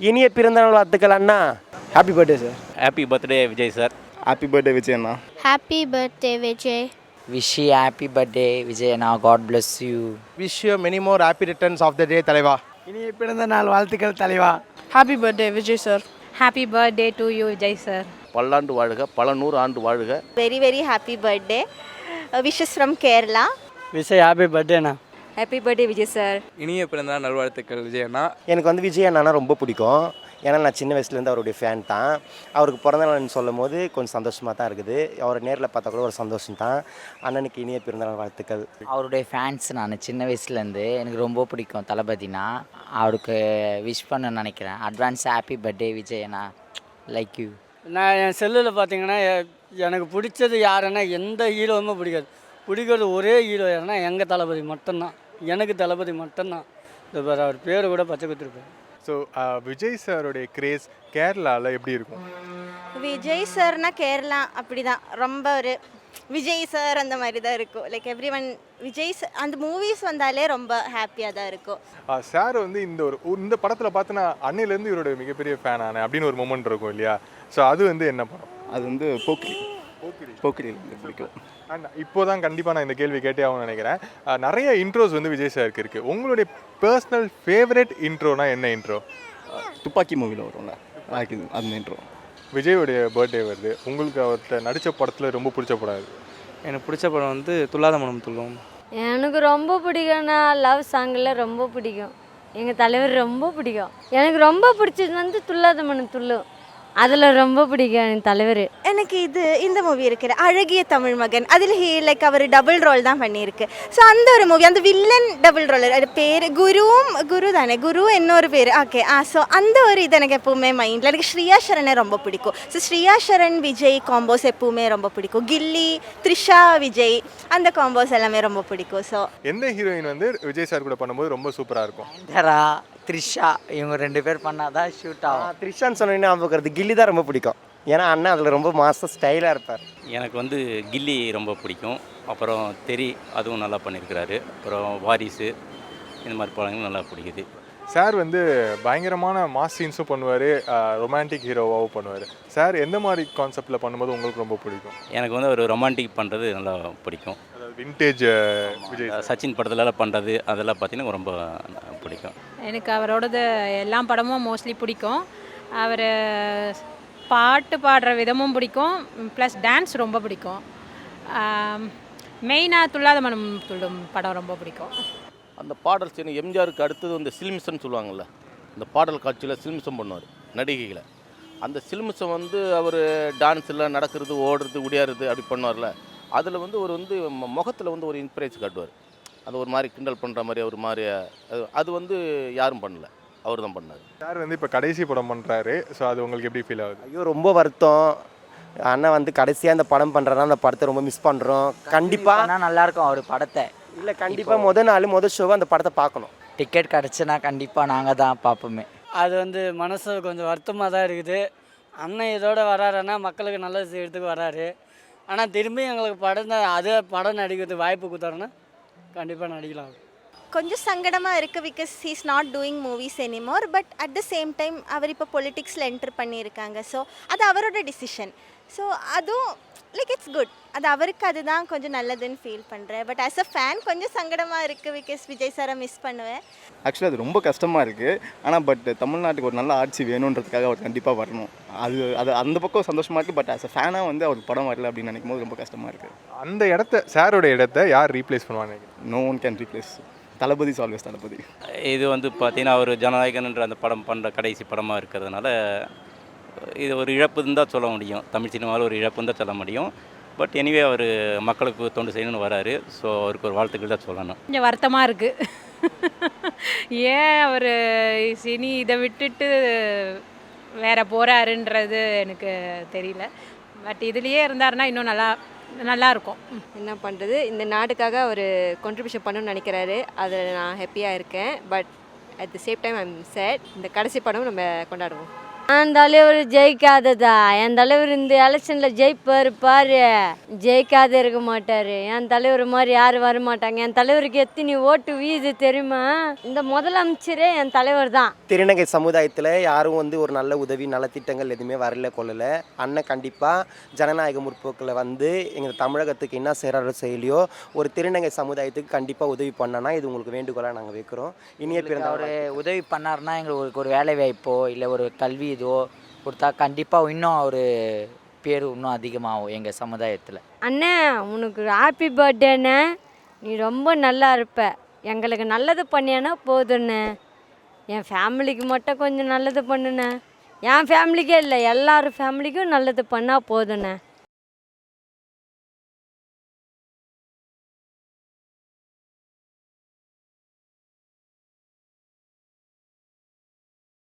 இனிய பிறந்தநாள் வாழ்த்துக்கள் அண்ணா. Happy birthday sir happy birthday Vijay sir happy birthday Vijay Anna. Happy birthday, Vijay. Wish happy birthday விஜயண்ணா god bless you wish you many more happy returns of the day தலைவா இனிய பிறந்த நாள் வாழ்த்துக்கள் தலைவா happy birthday Vijay sir happy birthday to you Vijay sir பல்லாண்டு வாழ்க பல நூறு ஆண்டு வாழ்க. Very, very happy birthday. Uh, wishes from Kerala. Vijay happy பர்த்டேண்ணா happy birthday Vijay sir இனிய பிறந்தநாள் நல்வாழ்த்துக்கள் விஜய் அண்ணா எனக்கு வந்து விஜய் அண்ணா ரொம்ப பிடிக்கும். ஏன்னா நான் சின்ன வயசுலேருந்து அவருடைய ஃபேன் தான். அவருக்கு பிறந்த நாள்னு சொல்லும் போது கொஞ்சம் சந்தோஷமாக தான் இருக்குது. அவரை நேரில் பார்த்தா கூட ஒரு சந்தோஷம் தான். அண்ணனுக்கு இனிய பிறந்தநாள் வாழ்த்துக்கள். அவருடைய ஃபேன்ஸ் நான் சின்ன வயசுலேருந்து எனக்கு ரொம்ப பிடிக்கும் தளபதினா. அவருக்கு விஷ் பண்ண நினைக்கிறேன். அட்வான்ஸ் ஹாப்பி பர்த்டே விஜயண்ணா. லைக் யூ நான் என் செல்லில் பார்த்தீங்கன்னா எனக்கு பிடிச்சது யாருன்னா எந்த ஹீரோவுமே பிடிக்காது. பிடிக்கிறது ஒரே ஹீரோ யாருன்னா எங்கள் தளபதி மட்டும்தான். எனக்கு தளபதி மட்டும்தான். இது பாரு, அவர் பேர் கூட பச்சை குத்திருப்பேன். ஸோ விஜய் சாருடைய கிரேஸ் கேரளாவில் எப்படி இருக்கும்? விஜய் சார்னா கேரளா அப்படிதான். ரொம்ப ஒரு விஜய் சார் அந்த மாதிரி தான் இருக்கும். Like every one Vijay sir அந்த மூவிஸ் வந்தாலே ரொம்ப ஹாப்பியாக தான் இருக்கும். சார் வந்து இந்த ஒரு இந்த படத்தில் பார்த்தனா அன்னையிலேருந்து இவரோட மிகப்பெரிய ஃபேன் ஆனேன் அப்படின்னு ஒரு மூமெண்ட் இருக்கும் இல்லையா? ஸோ அது வந்து என்ன படம்? அது வந்து போக்கிரி போக்கிரி பிடிக்கும் அண்ட் இப்போ தான் கண்டிப்பாக நான் இந்த கேள்வி கேட்டே ஆகும்னு நினைக்கிறேன். நிறைய இன்ட்ரோஸ் வந்து விஜய் சாருக்கு இருக்குது உங்களுடைய பர்சனல் ஃபேவரட் இன்ட்ரோனா என்ன இன்ட்ரோ துப்பாக்கி மூவியில் வரும்ல. அந்த இன்ட்ரோ விஜயோடைய பர்த்டே வருது. உங்களுக்கு அவர்கிட்ட நடித்த படத்தில் ரொம்ப பிடிச்ச படம் இது எனக்கு பிடிச்ச படம் வந்து துல்லாத மனம் துள்ளும். எனக்கு ரொம்ப பிடிக்கும்னா லவ் சாங்கில் ரொம்ப பிடிக்கும். எங்கள் தலைவர் ரொம்ப பிடிக்கும். எனக்கு ரொம்ப பிடிச்சது வந்து துல்லாத மனம் துள்ளும். அதில் ரொம்ப பிடிக்கும் எனக்கு தலைவர். எனக்கு இது இந்த மூவி இருக்கிற அழகிய தமிழ் மகன். அதில் ஹீ லைக் அவர் டபுள் ரோல் தான் பண்ணியிருக்கு. ஸோ அந்த ஒரு மூவி அந்த வில்லன் டபுள் ரோல் அது பேர் குருவும் குரு தானே குரு இன்னொரு பேர். ஓகே ஆ ஸோ அந்த ஒரு இது எனக்கு எப்பவுமே மைண்டில் எனக்கு ஸ்ரீயா சரணை ரொம்ப பிடிக்கும். ஸோ ஸ்ரீயா சரண் விஜய் காம்போஸ் எப்பவுமே ரொம்ப பிடிக்கும். கில்லி த்ரிஷா விஜய் அந்த காம்போஸ் எல்லாமே ரொம்ப பிடிக்கும். ஸோ எந்த ஹீரோயின் வந்து விஜய் சார் கூட பண்ணும்போது ரொம்ப சூப்பராக இருக்கும். த்ரிஷா இவங்க ரெண்டு பேர் பண்ணாதான் ஷூட் ஆகும். த்ரிஷான் சொன்னீங்கன்னா அவங்களுக்கு கில்லி தான் ரொம்ப பிடிக்கும். ஏன்னா அண்ணன் அதில் ரொம்ப மாசம் ஸ்டைலாக இருப்பார். எனக்கு வந்து கில்லி ரொம்ப பிடிக்கும். அப்புறம் தெரி அதுவும் நல்லா பண்ணியிருக்கிறாரு அப்புறம் வாரிசு இந்த மாதிரி படங்கள் நல்லா பிடிக்குது. சார் வந்து பயங்கரமான மாஸ் சீன்ஸும் பண்ணுவார் ரொமான்டிக் ஹீரோவாகவும் பண்ணுவார். சார் எந்த மாதிரி கான்செப்டில் பண்ணும்போது உங்களுக்கு ரொம்ப பிடிக்கும்? எனக்கு வந்து ஒரு ரொமான்டிக் பண்ணுறது நல்லா பிடிக்கும். sir. சச்சின் படத்துலலாம் பண்ணுறது அதெல்லாம் பார்த்தீங்கன்னா ரொம்ப பிடிக்கும். எனக்கு அவரோடது எல்லா படமும் மோஸ்ட்லி பிடிக்கும். அவர் பாட்டு பாடுற விதமும் பிடிக்கும். ப்ளஸ் டான்ஸ் ரொம்ப பிடிக்கும். மெயினாக துள்ளாத மனம் துள்ளும் படம் ரொம்ப பிடிக்கும். அந்த பாடல் சீன் எம்ஜிஆருக்கு அடுத்தது வந்து சில்மிசன் சொல்லுவாங்கள்ல இந்த பாடல் காட்சியில் சில்மிசம் பண்ணுவார் நடிகைகளை. அந்த சில்மிசம் வந்து அவர் டான்ஸில் நடக்கிறது ஓடுறது உடையாறது அப்படி பண்ணுவார்ல. அதில் வந்து ஒரு வந்து முகத்தில் வந்து ஒரு இன்ஸ்பிரேஷன் காட்டுவார். அது ஒரு மாதிரி கிண்டல் பண்ணுற மாதிரி ஒரு மாதிரி அது- அது வந்து யாரும் பண்ணல. அவர் தான் பண்ணார். சார் வந்து இப்போ கடைசி படம் பண்ணுறாரு ஸோ அது உங்களுக்கு எப்படி ஃபீல் ஆகுது? ஐயோ ரொம்ப வருத்தம். அண்ணன் வந்து கடைசியாக அந்த படம் பண்ணுறதுனால அந்த படத்தை ரொம்ப மிஸ் பண்ணுறோம் கண்டிப்பாக ஆனால் நல்லா இருக்கும் அவர் படத்தை. இல்லை கண்டிப்பாக முத நாள் முத ஷோவை அந்த படத்தை பார்க்கணும். டிக்கெட் கிடச்சுன்னா கண்டிப்பாக நாங்கள் தான் பார்ப்போமே. அது வந்து மனசு கொஞ்சம் வருத்தமாக தான் இருக்குது. அண்ணன் இதோட வராருன்னா மக்களுக்கு நல்லது செய்யறதுக்கு வராரு. ஆனால் திரும்பி எங்களுக்கு படம் தான் அதே படம் நடிக்கிறதுக்கு வாய்ப்பு கொடுத்தாருன்னா கண்டிப்பாக நடிக்கலாம். கொஞ்சம் சங்கடமாக இருக்குது because he's not doing movies anymore but at the same time அவர் இப்போ பொலிட்டிக்ஸில் என்டர் பண்ணியிருக்காங்க. ஸோ அது அவரோட டிசிஷன் ஸோ அதுவும் லைக் இட்ஸ் குட் அது அவருக்கு அதுதான் கொஞ்சம் நல்லதுன்னு ஃபீல் பண்ணுறேன் பட் ஆஸ் அ ஃபேன் கொஞ்சம் சங்கடமாக இருக்குது பிகாஸ் விஜய் சாரை மிஸ் பண்ணுவேன். ஆக்சுவலி அது ரொம்ப கஷ்டமாக இருக்குது ஆனால் பட் தமிழ்நாட்டுக்கு ஒரு நல்ல ஆட்சி வேணுன்றதுக்காக அவர் கண்டிப்பாக வரணும். அது அது அந்த பக்கம் சந்தோஷமாக இருக்குது பட் ஆஸ் அ ஃபேனாக வந்து அவர் படம் வரல அப்படின்னு நினைக்கும் போது ரொம்ப கஷ்டமாக இருக்குது அந்த இடத்த சாரோட இடத்த யார் ரீப்ளேஸ் பண்ணுவாங்க no one can replace Thalapathy always Thalapathy. இது வந்து பார்த்தீங்கன்னா அவர் ஜனநாயகன்ன்ற அந்த படம் பண்ணுற கடைசி படமாக இருக்கிறதுனால இது ஒரு இழப்புன்னு தான் சொல்ல முடியும். தமிழ் சினிமாவில் ஒரு இழப்புன்னு தான் சொல்ல முடியும். பட் எனிவே அவர் மக்களுக்கு தொண்டு செய்யணும்னு வராரு. ஸோ அவருக்கு ஒரு வாழ்த்துக்கள் தான் சொல்லணும். கொஞ்சம் வருத்தமாக இருக்குது ஏன் அவர் சினி இதை விட்டுட்டு வேற போகிறாருன்றது எனக்கு தெரியல. பட் இதுலேயே இருந்தாருன்னா இன்னும் நல்லா நல்லாயிருக்கும். என்ன பண்ணுறது இந்த நாட்டுக்காக அவர் கான்ட்ரிபியூஷன் பண்ணணும்னு நினைக்கிறாரு. அதில் நான் ஹாப்பியாக இருக்கேன். But at the same time I'm sad இந்த கடைசி படம் நம்ம கொண்டாடுவோம். என் தலைவர் ஜெயிக்காததா? என் தலைவர் இந்த எலெக்ஷனில் ஜெயிப்பார் பாரு. ஜெயிக்காத இருக்க மாட்டார். என் தலைவர் மாதிரி யாரும் வர மாட்டாங்க. என் தலைவருக்கு எத்தனை ஓட்டு வீது தெரியுமா? இந்த முதலமைச்சரே என் தலைவர் தான். திருநங்கை சமுதாயத்தில் யாரும் வந்து ஒரு நல்ல உதவி நல்ல திட்டங்கள் எதுவுமே வரல கொள்ளலை அண்ணன் கண்டிப்பாக ஜனநாயக முற்போக்கில் வந்து எங்கள் தமிழகத்துக்கு என்ன செய்கிறாரோ செய்யலையோ ஒரு திருநங்கை சமுதாயத்துக்கு கண்டிப்பாக உதவி பண்ணனா இது உங்களுக்கு வேண்டுகோளாக நாங்கள் வைக்கிறோம். இனிய பிறந்த அவர் உதவி பண்ணாருன்னா எங்களுக்கு ஒரு வேலை வாய்ப்போ இல்லை ஒரு கல்வி இதோ கொடுத்தா கண்டிப்பாக இன்னும் அவர் பேர் இன்னும் அதிகமாகும் எங்கள் சமுதாயத்தில். அண்ணே உனக்கு ஹாப்பி பர்த்டேண்ணே நீ ரொம்ப நல்லா இருப்ப. எங்களுக்கு நல்லது பண்ணியானா போதுண்ணே என் ஃபேமிலிக்கு மட்டும் கொஞ்சம் நல்லது பண்ணுண்ணே. என் ஃபேமிலிக்கே இல்லை எல்லார் ஃபேமிலிக்கும் நல்லது பண்ணால் போதுண்ணே